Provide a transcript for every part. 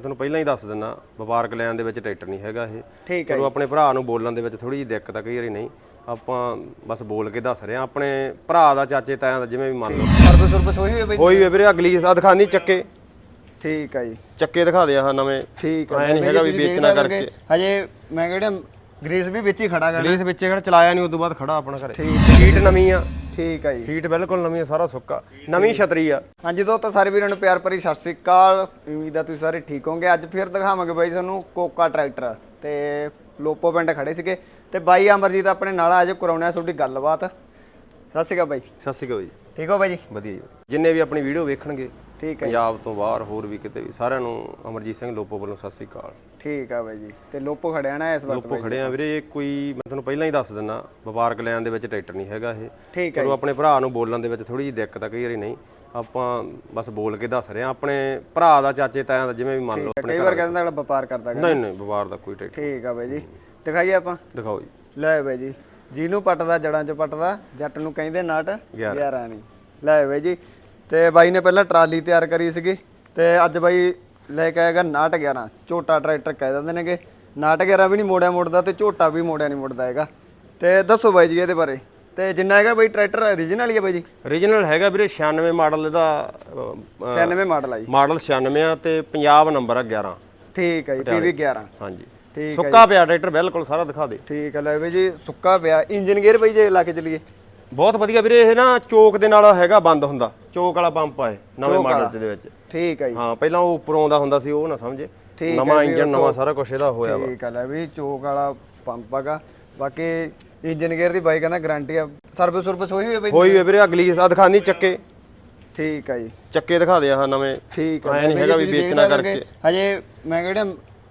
ਤੁਹਾਨੂੰ ਪਹਿਲਾਂ ਹੀ ਦੱਸ ਦਿੰਦਾ ਵਪਾਰਕ ਲੈਣ ਦੇ ਵਿੱਚ ਟਰੈਕਟਰ ਨਹੀਂ ਹੈਗਾ ਇਹ। ਠੀਕ ਹੈ ਚਲੋ ਆਪਣੇ ਭਰਾ ਨੂੰ ਬੋਲਣ ਦੇ ਵਿੱਚ ਥੋੜੀ ਜਿਹੀ ਦਿੱਕਤ ਆ ਕਈ ਵਾਰੀ ਨਹੀਂ। ਆਪਾਂ ਬਸ ਬੋਲ ਕੇ ਦੱਸ ਰਹੇ ਆ ਆਪਣੇ ਭਰਾ ਦਾ ਚਾਚੇ ਤਾਇਆਂ ਦਾ ਜਿਵੇਂ ਵੀ ਮੰਨ ਲਓ। ਸਰਵਿਸ ਸਰਵਿਸ ਹੋਈ ਹੋਈ ਬਈ ਹੋਈ ਵੇ ਵੀਰੇ ਅਗਲੀ ਆ ਦਿਖਾਣੀ ਚੱਕੇ। ਠੀਕ ਆ ਜੀ। ਚੱਕੇ ਦਿਖਾ ਦੇ ਆਹ ਨਵੇਂ। ਠੀਕ ਐਂ ਨਹੀਂ ਹੈਗਾ ਵੀ ਵੇਚਣਾ ਕਰਕੇ। ਹਜੇ ਮੈਂ ਕਿਹੜਾ ਗ੍ਰੀਸ ਵੀ ਵਿੱਚ ਹੀ ਖੜਾ ਕਰ ਗਲੀਸ ਵਿੱਚ ਕਿਹੜਾ ਚਲਾਇਆ ਨਹੀਂ ਉਦੋਂ ਬਾਅਦ ਖੜਾ ਆਪਣਾ ਘਰੇ। ਠੀਕ ਸੀਟ ਨਵੀਂ ਆ। ਠੀਕ ਆ ਜੀ। ਸੀਟ ਬਿਲਕੁਲ ਨਵੀਂ ਆ ਸਾਰਾ ਸੁੱਕਾ। ਨਵੀਂ ਛਤਰੀ ਆ। ਹਾਂਜੀ ਦੋਸਤੋ ਸਾਰੇ ਵੀਰਾਂ ਨੂੰ ਪਿਆਰ ਭਰੀ ਸਤਿ ਸ੍ਰੀ ਅਕਾਲ। ਉਮੀਦ ਆ ਤੁਸੀਂ ਸਾਰੇ ਠੀਕ ਹੋਵੋਗੇ। ਅੱਜ ਫਿਰ ਦਿਖਾਵਾਂਗੇ ਬਾਈ ਤੁਹਾਨੂੰ ਕੋਕਾ ਟਰੈਕਟਰ ਤੇ ਲੋਪੋ ਪਿੰਡ ਖੜੇ ਸੀਗੇ। ਤੇ ਬਾਈ ਅਮਰਜੀਤ ਆਪਣੇ ਨਾਲ ਅੱਜ ਕਰਾਉਣਾ ਤੁਹਾਡੀ ਗੱਲਬਾਤ। ਸਤਿ ਸ੍ਰੀ ਅਕਾਲ ਬਾਈ। ਸਤਿ ਸ਼੍ਰੀ ਅਕਾਲ ਜੀ ਠੀਕ ਹੋ ਬਾਈ ਜੀ? ਵਧੀਆ ਜੀ ਵਧੀਆ। ਜਿੰਨੇ ਵੀ ਆਪਣੀ ਵੀਡੀਓ ਵੇਖਣਗੇ ਠੀਕ ਹੈ ਪੰਜਾਬ ਤੋਂ ਬਾਹਰ ਹੋਰ ਵੀ ਕਿਤੇ ਵੀ ਸਾਰਿਆਂ ਨੂੰ ਅਮਰਜੀਤ ਸਿੰਘ ਲੋਪੋ ਵੱਲੋਂ ਸਤਿ ਸ਼੍ਰੀ ਅਕਾਲ। ਠੀਕ ਆ ਬਾਈ ਜੀ। ਤੇ ਲੋਪੋ ਖੜਿਆ ਨਾ ਇਸ ਵਕਤ ਲੋਪੋ ਖੜੇ ਆ ਵੀਰੇ ਇਹ ਕੋਈ ਮੈਂ ਤੁਹਾਨੂੰ ਪਹਿਲਾਂ ਹੀ ਦੱਸ ਦਿੰਦਾ ਵਪਾਰਕ ਲੈਣ ਦੇ ਵਿੱਚ ਟਰੈਕਟਰ ਨਹੀਂ ਹੈਗਾ ਇਹ। ਠੀਕ ਹੈ ਚਲੋ ਆਪਣੇ ਭਰਾ ਨੂੰ ਬੋਲਣ ਦੇ ਵਿੱਚ ਥੋੜੀ ਜਿਹੀ ਦਿੱਕਤ ਆ ਕਈ ਵਾਰੀ ਨਹੀਂ। ਆਪਾਂ ਬਸ ਬੋਲ ਕੇ ਦੱਸ ਰਹੇ ਆ ਆਪਣੇ ਭਰਾ ਦਾ ਚਾਚੇ ਤਾਇਆਂ ਦਾ ਜਿਵੇਂ ਵੀ ਮੰਨ ਲਓ ਆਪਣੇ ਕਈ ਵਾਰ ਕਹਿੰਦਾ ਅਗਲਾ ਵਪਾਰ ਕਰਦਾ ਗਾ। ਨਹੀਂ ਨਹੀਂ ਵਪਾਰ ਦਾ ਕੋਈ ਟਰੈਕਟਰ ਠੀਕ ਆ ਬਾਈ ਜੀ। ਦਿਖਾਈਏ ਆਪਾਂ। ਦਿਖਾਓ ਜੀ। ਲੈ ਬਾਈ ਜੀ। ਜਿਹਨੂੰ ਪੱਟਦਾ ਜੜਾਂ 'ਚ ਪੱਟਦਾ ਜੱਟ ਨੂੰ ਕਹਿੰਦੇ ਨਾਟ ਗਿਆਰਾਂ। 11 ਨਹੀਂ। ਲੈ ਬਾਈ ਜੀ। ਤੇ ਬਾਈ ਨੇ ਪਹਿਲਾਂ ਟਰਾਲੀ ਤਿਆਰ ਕਰੀ ਸੀਗੀ ਤੇ ਅੱਜ ਬਾਈ ਲੈ ਕੇ ਆਏਗਾ ਨਾਟ 11 ਝੋਟਾ ਟਰੈਕਟਰ ਕਹਿ ਦਿੰਦੇ ਨੇਗੇ। ਨਾਟ 11 ਵੀ ਨਹੀਂ ਮੋੜਿਆ ਮੁੜਦਾ ਤੇ ਝੋਟਾ ਵੀ ਮੋੜਿਆ ਨਹੀਂ ਮੁੜਦਾ ਹੈਗਾ। ਤੇ ਦੱਸੋ ਬਾਈ ਜੀ ਇਹਦੇ ਬਾਰੇ। ਤੇ ਜਿੰਨਾ ਹੈਗਾ ਬਾਈ ਟਰੈਕਟਰ origignal ਹੀ ਹੈ ਬਾਈ ਜੀ? ਓਰੀਜਨਲ ਹੈਗਾ ਵੀਰੇ 96 ਮਾਡਲ ਇਹਦਾ 96 ਮਾਡਲ ਆ ਜੀ। ਮਾਡਲ 96 ਆ ਤੇ ਪੰਜਾਬ ਨੰਬਰ ਆ 11 ਠੀਕ ਹੈ ਜੀ PV 11 ਹਾਂਜੀ। ਠੀਕ ਸੁੱਕਾ ਪਿਆ ਟਰੈਕਟਰ ਬਿਲਕੁਲ ਸਾਰਾ ਦਿਖਾ ਦੇ। ਠੀਕ ਹੈ ਲੈ ਬਾਈ ਜੀ ਸੁੱਕਾ ਪਿਆ। ਇੰਜਨ ਗੇਅਰ ਬਾਈ ਜੇ ਲਾ ਕੇ ਚੱਲੀਏ। ਬਹੁਤ ਵਧੀਆ ਵੀਰੇ ਇਹ ਨਾ ਚੋਕ ਦੇ ਨਾਲ ਹੈਗਾ ਬੰਦ ਹੁੰਦਾ। ਚੋਕ ਵਾਲਾ ਪੰਪ ਆ ਇਹ ਨਵੇਂ ਮਾਡਲ ਦੇ ਵਿੱਚ। ਠੀਕ ਹੈ ਜੀ। ਹਾਂ ਪਹਿਲਾਂ ਉਹ ਉੱਪਰੋਂ ਆਉਂਦਾ ਹੁੰਦਾ ਸੀ ਉਹ ਨਾ ਸਮਝੇ? ਠੀਕ ਨਵਾਂ ਇੰਜਨ ਨਵਾਂ ਸਾਰਾ ਕੁਝ ਇਹਦਾ ਹੋਇਆ ਵਾ। ਠੀਕ ਹੈ ਲੈ ਵੀ ਚੋਕ ਵਾਲਾ ਪੰਪ ਹੈਗਾ। ਬਾਕੀ ਇੰਜਨ ਗੇਅਰ ਦੀ ਬਾਈ ਕਹਿੰਦਾ ਗਾਰੰਟੀ ਆ। ਸਰਵਿਸ ਸਰਵਿਸ ਹੋਈ ਹੋਈ ਹੈ ਬਾਈ ਹੋਈ ਵੇ ਵੀਰੇ ਅਗਲੀ ਆ ਦਿਖਾਣੀ ਚੱਕੇ। ਠੀਕ ਹੈ ਜੀ। ਚੱਕੇ ਦਿਖਾ ਦੇ ਆਹ ਨਵੇਂ। ਠੀਕ ਐਂ ਹੈ ਨਹੀਂ ਹੈਗਾ ਵੀ ਵੇਚਣਾ ਕਰਕੇ। ਹਜੇ ਮੈਂ ਕਿਹੜਾ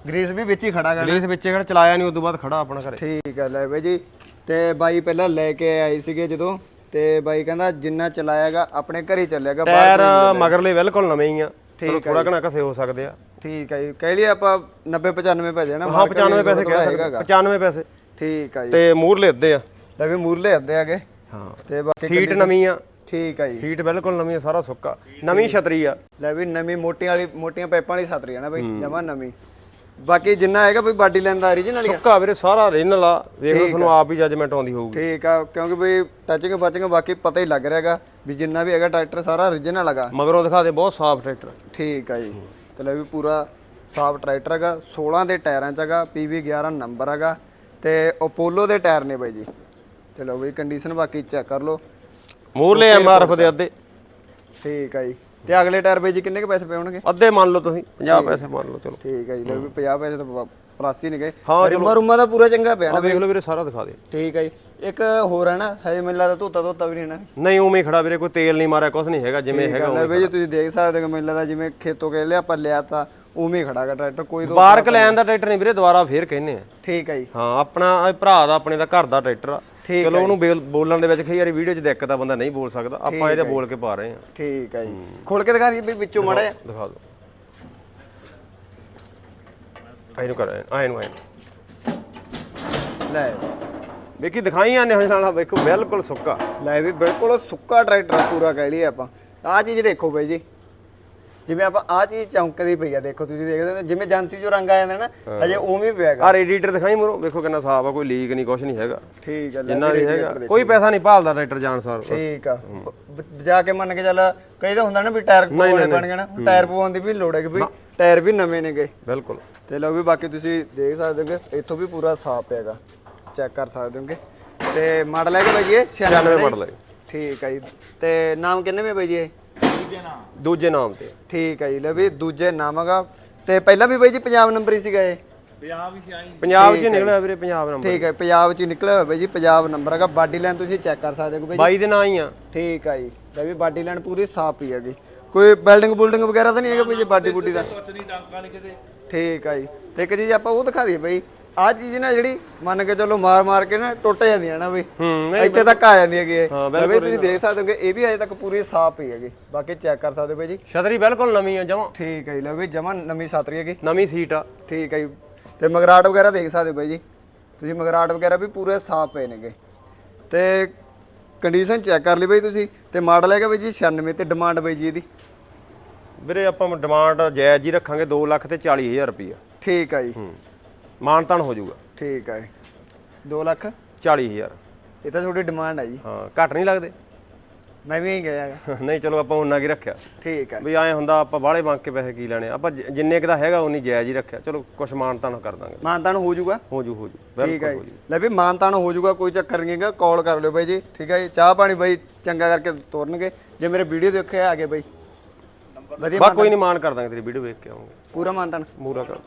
ਗ੍ਰੀਸ ਵੀ ਵਿੱਚ ਹੀ ਖੜਾ ਕਰ ਗਲੀਸ ਵਿੱਚ ਕਿਹੜਾ ਚਲਾਇਆ ਨਹੀਂ ਉਦੋਂ ਬਾਅਦ ਖੜਾ ਆਪਣਾ ਘਰੇ। ਠੀਕ ਹੈ ਲੈ ਬਾਈ ਜੀ। ਤੇ ਬਾਈ ਪਹਿਲਾਂ ਲੈ ਕੇ ਆਏ ਸੀਗੇ ਜਦੋਂ ਤੇ ਬਾਈ ਕਹਿੰਦਾ ਜਿੰਨਾ ਚਲਾਇਆਗਾ ਆਪਣੇ ਘਰੇ ਚੱਲਿਆਗਾ ਟਾਇਰ ਮਗਰਲੇ ਬਿਲਕੁਲ ਨਵੇਂ ਹੀ ਆ। ਥੋੜਾ ਘਣਾ ਘਸੇ ਹੋ ਸਕਦੇ ਆ। ਠੀਕ ਹੈ ਜੀ। ਕਹਿ ਲਈ ਆਪਾਂ 90 95 ਪੈਸੇ ਨਾ ਹਾਂ 95 ਪੈਸੇ ਕਹਿ ਸਕਦੇ 95 ਪੈਸੇ। ਠੀਕ ਹੈ ਜੀ। ਤੇ ਮੂਰਲੇ ਅੱਧੇ ਆ। ਲੈ ਵੀ ਮੂਰਲੇ ਅੱਧੇ ਆਗੇ ਹਾਂ। ਤੇ ਬਾਕੀ ਸੀਟ ਨਵੀਂ ਆ। ਠੀਕ ਹੈ ਜੀ। ਸੀਟ ਬਿਲਕੁਲ ਨਵੀਂ ਆ ਸਾਰਾ ਸੁੱਕਾ। ਨਵੀਂ ਛਤਰੀ ਆ। ਲੈ ਵੀ ਨਵੀਂ ਮੋਟੀਆਂ ਵਾਲੀ ਮੋਟੀਆਂ ਪਾਈਪਾਂ ਵਾਲੀ ਛਤਰੀ ਆ ਨਾ ਬਈ ਜਮਾ ਨਵੀਂ। ਬਾਕੀ ਜਿੰਨਾ ਹੈਗਾ ਬਈ ਬਾਡੀ ਲੈਣ ਦਾ origignal ਹੀ ਆ। ਸੁੱਕਾ ਵੀਰੇ ਸਾਰਾ ਰੀਨਲ ਆ। ਵੇਖ ਲਓ ਤੁਹਾਨੂੰ ਆਪ ਹੀ ਜੱਜਮੈਂਟ ਆਉਂਦੀ ਹੋਊਗੀ। ਠੀਕ ਆ ਕਿਉਂਕਿ ਬਈ ਟੱਚਿੰਗ ਫੱਚਿੰਗ ਬਾਕੀ ਪਤਾ ਹੀ ਲੱਗ ਰਿਹਾ ਹੈਗਾ ਵੀ ਜਿੰਨਾ ਵੀ ਹੈਗਾ ਟਰੈਕਟਰ ਸਾਰਾ origignal ਹੈਗਾ। ਮਗਰੋਂ ਦਿਖਾ ਦੇ ਬਹੁਤ ਸਾਫ਼ ਟਰੈਕਟਰ ਠੀਕ ਆ ਜੀ। ਤੇ ਲੈ ਵੀ ਪੂਰਾ ਸਾਫ਼ ਟਰੈਕਟਰ ਹੈਗਾ 16 ਦੇ ਟਾਇਰਾਂ ਚ ਹੈਗਾ PV 11 ਨੰਬਰ ਹੈਗਾ ਤੇ ਅਪੋਲੋ ਦੇ ਟਾਇਰ ਨੇ ਬਾਈ ਜੀ। ਤੇ ਲਓ ਬਈ ਕੰਡੀਸ਼ਨ ਬਾਕੀ ਚੈੱਕ ਕਰ ਲਓ। ਮੂਰਲੇ ਐਮਆਰਐਫ ਦੇ ਅੱਧੇ। ਠੀਕ ਆ ਜੀ। ਤੇ ਅਗਲੇ ਟਾਇਰ ਬਾਈ ਜੀ ਕਿੰਨੇ ਕੁ ਪੈਸੇ ਪਏ ਹੋਣਗੇ? ਅੱਧੇ ਮੰਨ ਲਓ ਤੁਸੀਂ 50 ਪੈਸੇ ਮੰਨ ਲਓ ਚਲੋ। ਠੀਕ ਆ ਜੀ ਲੈ ਵੀ 50 ਪੈਸੇ ਤਾਂ ਪਲੱਸ ਹੀ ਨਹੀਂ ਗਏ ਹਾਂ, ਰਿਮਾ ਰੁਮਾ ਦਾ ਪੂਰਾ ਚੰਗਾ ਪਿਆ ਆ ਨਾ ਵੇਖ ਲਓ ਵੀਰੇ ਸਾਰਾ ਦਿਖਾ ਦੇ। ਠੀਕ ਹੈ ਜੀ। ਇੱਕ ਹੋਰ ਹੈ ਨਾ ਹਜੇ ਮੈਨੂੰ ਲੱਗਦਾ ਧੋਤਾ ਧੋਤਾ ਵੀ ਨਹੀਂ ਨਾ। ਨਹੀਂ ਉਵੇਂ ਹੀ ਖੜਾ ਵੀਰੇ ਕੋਈ ਤੇਲ ਨਹੀਂ ਮਾਰਿਆ ਕੁਝ ਨਹੀਂ ਹੈਗਾ ਜਿਵੇਂ ਹੈਗਾ ਲੈ ਬਈ ਜੀ ਤੁਸੀਂ ਦੇਖ ਸਕਦੇ ਹੋ ਮੈਨੂੰ ਲੱਗਦਾ ਜਿਵੇਂ ਖੇਤੋਂ ਕੇ ਲਿਆ ਆਪਾਂ ਲਿਆ ਤਾਂ ਉਵੇਂ ਹੀ ਖੜਾਗਾ ਟਰੈਕਟਰ ਕੋਈ ਦੋ ਬਾਰਕ ਲੈਣ ਦਾ ਟਰੈਕਟਰ ਨਹੀਂ ਵੀਰੇ ਦੁਬਾਰਾ ਫੇਰ ਕਹਿੰਨੇ ਆ। ਠੀਕ ਹੈ ਜੀ। ਹਾਂ ਆਪਣਾ ਇਹ ਭਰਾ ਦਾ ਆਪਣੇ ਦਾ ਘਰ ਦਾ ਟਰੈਕਟਰ ਆ। ਚਲੋ ਉਹਨੂੰ ਬੇਲ- ਬੋਲਣ ਦੇ ਵਿੱਚ ਕਈ ਵਾਰੀ ਵੀਡੀਓ 'ਚ ਦਿੱਕਤ ਆ ਬੰਦਾ ਨਹੀਂ ਬੋਲ ਸਕਦਾ। ਆਪਾਂ ਇਹਦੇ ਬੋਲ ਕੇ ਪਾ ਰਹੇ ਆ ਠੀਕ ਹੈ ਜੀ। ਖੋਲ ਕੇ ਦਿਖਾ ਦੀ ਵੀ ਵਿੱਚੋਂ ਮੜਾ ਦਿਖਾ ਦਿਓ। ਆਇਨੂੰ ਕਰ ਆਇਨੂੰ ਆਇਨੂੰ ਲੈ। ਵੇਖੀ ਦਿਖਾਈਆਂ ਨੇ ਨਾਲ? ਵੇਖੋ ਬਿਲਕੁਲ ਸੁੱਕਾ। ਲੈ ਵੀ ਬਿਲਕੁਲ ਸੁੱਕਾ ਟਰੈਕਟਰ ਆ ਪੂਰਾ ਕਹਿ ਲਈਏ ਆਪਾਂ। ਆਹ ਚੀਜ਼ ਦੇਖੋ ਬਈ ਜੀ। ਜਿਵੇਂ ਆਪਾਂ ਆਹ ਚੀਜ਼ ਚੌਂਕਦੀ ਪਈ ਆ ਦੇਖੋ ਤੁਸੀਂ ਦੇਖਦੇ ਹੋ ਜਿਵੇਂ ਏਜੰਸੀ ਚੋਂ ਰੰਗ ਆ ਜਾਂਦਾ ਨਾ ਹਜੇ ਉਵੇਂ ਹੀ ਪਿਆਗਾ ਆ ਰੇਡੀਏਟਰ ਦਿਖਾਈ ਮੂਰੋ ਵੇਖੋ ਕਿੰਨਾ ਸਾਫ਼ ਆ ਕੋਈ ਲੀਕ ਨਹੀਂ ਕੁਝ ਨਹੀਂ ਹੈਗਾ। ਠੀਕ ਹੈ ਲੈ ਜਿੰਨਾ ਵੀ ਹੈਗਾ ਕੋਈ ਪੈਸਾ ਨਹੀਂ ਭਾਲਦਾ ਟਰੈਕਟਰ ਜਾਣ ਸਾਰ ਠੀਕ ਆ। ਜਾ ਕੇ ਮੰਨ ਕੇ ਚੱਲ ਕਈ ਤਾਂ ਹੁੰਦਾ ਨਾ ਵੀ ਟਾਇਰ ਪਵਾਉਣੇ ਬਣ ਗਏ ਨਾ ਟਾਇਰ ਪਵਾਉਣ ਦੀ ਵੀ ਲੋੜ ਹੈ ਕਿ ਵੀ ਟਾਇਰ ਵੀ ਨਵੇਂ ਨੇਗੇ। ਬਿਲਕੁਲ। ਤੇ ਲਓ ਵੀ ਬਾਕੀ ਤੁਸੀਂ ਦੇਖ ਸਕਦੇ ਹੋਗੇ ਇੱਥੋਂ ਵੀ ਪੂਰਾ ਸਾਫ਼ ਹੈਗਾ। ਚੈੱਕ ਕਰ ਸਕਦੇ ਹੋਗੇ। ਤੇ ਮਾਡਲ ਹੈ ਕਿ ਬਾਈ ਜੀ ਇਹ 96 ਮਾਡਲ ਹੈ। ਠੀਕ ਹੈ ਜੀ। ਤੇ ਨਾਮ ਕਿੰਨੇ ਵੇ ਬਾਈ ਜੀ ਦੂਜੇ ਨਾਮ ਤੇ? ਠੀਕ ਹੈ ਜੀ ਲੈ ਵੀ ਦੂਜੇ ਨਾਮ ਹੈਗਾ। ਤੇ ਪਹਿਲਾਂ ਵੀ ਬਾਈ ਜੀ ਪੰਜਾਬ ਨੰਬਰ ਹੀ ਸੀਗਾ ਇਹ। ਪੰਜਾਬ 'ਚ ਹੀ ਨਿਕਲਿਆ ਵੀਰੇ ਪੰਜਾਬ ਨੰਬਰ। ਠੀਕ ਹੈ ਪੰਜਾਬ ਚ ਹੀ ਨਿਕਲਿਆ ਹੋਇਆ ਬਾਈ ਜੀ ਪੰਜਾਬ ਨੰਬਰ ਹੈਗਾ। ਬਾਡੀ ਲਾਈਨ ਤੁਸੀਂ ਚੈੱਕ ਕਰ ਸਕਦੇ ਹੋ ਬਾਈ ਜੀ। ਬਾਈ ਦੇ ਨਾਂ ਹੀ ਆ। ਠੀਕ ਆ ਜੀ। ਲੈ ਵੀ ਬਾਡੀ ਲਾਈਨ ਪੂਰੀ ਸਾਫ਼ ਹੀ ਹੈਗੀ। ਕੋਈ ਬਿਲਡਿੰਗ ਬੁਲਡਿੰਗ ਵਗੈਰਾ ਤਾਂ ਨਹੀਂ ਹੈਗਾ ਬਈ ਜੇ ਬਾਡੀ ਬੁੱਡੀ ਦਾ? ਠੀਕ ਆ ਜੀ। ਤੇ ਇੱਕ ਚੀਜ਼ ਆਪਾਂ ਉਹ ਦਿਖਾ ਦਈਏ ਬਈ। ਆਹ ਚੀਜ਼ ਨਾ ਜਿਹੜੀ ਮੰਨ ਕੇ ਚੱਲੋ ਮਾਰ ਮਾਰ ਕੇ ਨਾ ਟੁੱਟ ਜਾਂਦੀਆਂ ਨਾ ਬਈ। ਇੱਥੇ ਤੱਕ ਆ ਜਾਂਦੀ ਹੈਗੀ ਇਹ। ਹਾਂ, ਬਈ ਤੁਸੀਂ ਦੇਖ ਸਕਦੇ ਹੋ ਕਿ ਇਹ ਵੀ ਅਜੇ ਤੱਕ ਪੂਰੀ ਸਾਫ਼ ਹੀ ਹੈਗੀ। ਬਾਕੀ ਚੈੱਕ ਕਰ ਸਕਦੇ ਹੋ ਬਈ ਜੀ। ਛਤਰੀ ਬਿਲਕੁਲ ਨਵੀਂ ਆ ਜਮਾ। ਠੀਕ ਹੈ ਜੀ ਲੈ ਬਈ ਜਮਾ ਨਵੀਂ ਸਾਤਰੀ ਹੈਗੀ। ਨਵੀਂ ਸੀਟ ਆ। ਠੀਕ ਹੈ ਜੀ। ਤੇ ਮਗਰਾਟ ਵਗੈਰਾ ਦੇਖ ਸਕਦੇ ਹੋ ਬਾਈ ਜੀ। ਤੁਸੀਂ ਮਗਰਾਟ ਵਗੈਰਾ ਵੀ ਪੂਰੇ ਸਾਫ਼ ਪਏ ਨੇਗੇ। ਤੇ ਕੰਡੀਸ਼ਨ ਚੈੱਕ ਕਰ ਲਈ ਬਾਈ ਤੁਸੀਂ। ਤੇ ਮਾਡਲ ਹੈਗਾ ਬਾਈ ਜੀ 96 ਤੇ ਡਿਮਾਂਡ ਬਾਈ ਜੀ ਇਹਦੀ। ਵੀਰੇ ਆਪਾਂ ਡਿਮਾਂਡ ਜਾਇਜ਼ ਹੀ ਰੱਖਾਂਗੇ 2 ਲੱਖ ਤੇ 40000 ਰੁਪਈਆ। ਠੀਕ ਆ ਜੀ। ਹੂੰ। ਮਾਨਤਾਨ ਹੋ ਜਾਊਗਾ। ਠੀਕ ਜੀ। 2 ਲੱਖ? 40000 ਇਹ ਤਾਂ ਤੁਹਾਡੀ ਡਿਮਾਂਡ ਆ ਜੀ। ਹਾਂ ਘੱਟ ਨਹੀਂ ਲੱਗਦੇ? ਮੈਂ ਵੀ ਇਹੀ ਹੈਗਾ ਨਹੀਂ ਚਲੋ ਆਪਾਂ ਉਹਨਾਂ ਕੀ ਰੱਖਿਆ। ਠੀਕ ਆ ਵੀ ਐਂ ਹੁੰਦਾ ਆਪਾਂ ਬਾਹਲੇ ਮੰਗ ਕੇ ਪੈਸੇ ਕੀ ਲੈਣੇ ਆਪਾਂ ਜਿ- ਜਿੰਨੇ ਕੁ ਦਾ ਹੈਗਾ ਉਨੀ ਜਾਇਜ਼ ਹੀ ਰੱਖਿਆ। ਚਲੋ ਕੁਛ ਮਾਨਤਾਨ ਕਰ ਦਾਂਗੇ। ਮਾਨਤਾਨ ਹੋ ਜਾਊਗਾ? ਹੋ ਜੂ ਹੋ ਜੂ ਠੀਕ ਬਿਲਕੁਲ ਹੈ ਹੋ ਜੀ ਜੂ ਲੈ ਵੀ ਮਾਨਤਾਨ ਹੋ ਜਾਊਗਾ ਕੋਈ ਚੱਕਰ ਨਹੀਂ ਹੈਗਾ। ਕਾਲ ਕਰ ਲਿਓ ਬਾਈ ਜੀ। ਠੀਕ ਹੈ ਜੀ। ਚਾਹ ਪਾਣੀ ਬਾਈ ਚੰਗਾ ਕਰਕੇ ਤੋਰਨਗੇ। ਜੇ ਮੇਰੇ ਵੀਡੀਓ ਦੇਖੇ ਆ ਗਏ ਬਾਈ। ਵਧੀਆ ਬਾ ਕੋਈ ਨਹੀਂ ਮਾਨ ਕਰ ਦਾਂਗੇ ਤੇਰੀ ਵੀਡੀਓ ਵੇਖ ਕੇ ਆਉਂਗੇ। ਪੂਰਾ ਮਾਨਤਾਨ। ਮੂਰਾ ਕਰ।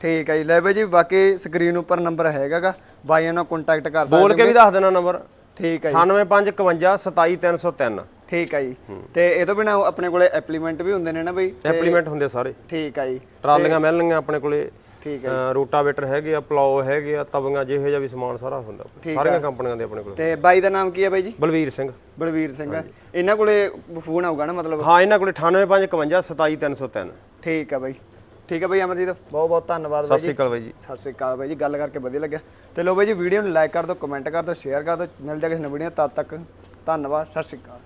ਠੀਕ ਹੈ ਜੀ। ਲੈ ਬਾਈ ਜੀ ਬਾਕੀ ਸਕਰੀਨ ਉੱਪਰ ਨੰਬਰ ਹੈਗਾਗਾ। ਬਾਈਆਂ ਨਾਲ ਕੰਟੈਕਟ ਕਰ ਸਕਦੇ ਬੋਲ ਕੇ ਵੀ ਦੱਸ ਦੇਣਾ ਨੰਬਰ ਠੀਕ ਹੈ ਜੀ। 98551 27303 ਠੀਕ ਹੈ ਜੀ। ਤੇ ਇਹ ਤੋਂ ਬਿਨਾ ਆਪਣੇ ਕੋਲੇ ਐਪਲੀਮੈਂਟ ਵੀ ਹੁੰਦੇ ਨੇ ਨਾ ਬਾਈ। ਐਪਲੀਮੈਂਟ ਹੁੰਦੇ ਸਾਰੇ। ਠੀਕ ਹੈ ਜੀ। ਟਰਾਲੀਆਂ ਮਿਲਣਗੀਆਂ ਆਪਣੇ ਕੋਲੇ ਠੀਕ ਅ, ਰੋਟਾਵੇਟਰ ਹੈਗੇ ਆ ਪਲਾਓ ਹੈਗੇ ਆ ਤਵੀਆਂ ਜਿਹੋ ਜਿਹਾ ਵੀ ਸਮਾਨ ਸਾਰਾ ਹੁੰਦਾ। ਸਾਰੀਆਂ ਕੰਪਨੀਆਂ ਦੇ ਆਪਣੇ ਕੋਲੇ। ਤੇ ਬਾਈ ਦਾ ਨਾਮ ਕੀ ਹੈ ਬਾਈ ਜੀ? ਬਲਵੀਰ ਸਿੰਘ। ਬਲਵੀਰ ਸਿੰਘ ਇਹਨਾਂ ਕੋਲੇ ਫੋਨ ਆਊਗਾ ਨਾ ਮਤਲਬ? ਹਾਂ ਇਹਨਾਂ ਕੋਲੇ 98551 27303 ਠੀਕ ਹੈ ਬਾਈ। ਠੀਕ ਹੈ ਬਾਈ ਅਮਰਜੀਤ? ਬਹੁਤ ਬਹੁਤ ਧੰਨਵਾਦ ਸਤਿ ਬਾਈ ਸ਼੍ਰੀ ਅਕਾਲ ਬਾਈ ਜੀ। ਸਤਿ ਸ਼੍ਰੀ ਅਕਾਲ ਬਾਈ ਜੀ ਗੱਲ ਕਰਕੇ ਵਧੀਆ ਲੱਗਿਆ। ਤੇ ਲੋ ਬਾਈ ਜੀ ਵੀਡੀਓ ਨੂੰ ਲਾਈਕ ਕਰ ਦਿਓ ਕਮੈਂਟ ਕਰ ਦਿਓ ਸ਼ੇਅਰ ਕਰ ਦਿਓ ਮਿਲ ਜਾ ਕਿਸੇ ਨਵੀਂ ਵੀਡੀਓ ਤਦ ਤੱਕ ਧੰਨਵਾਦ ਸਤਿ ਸ਼੍ਰੀ ਅਕਾਲ।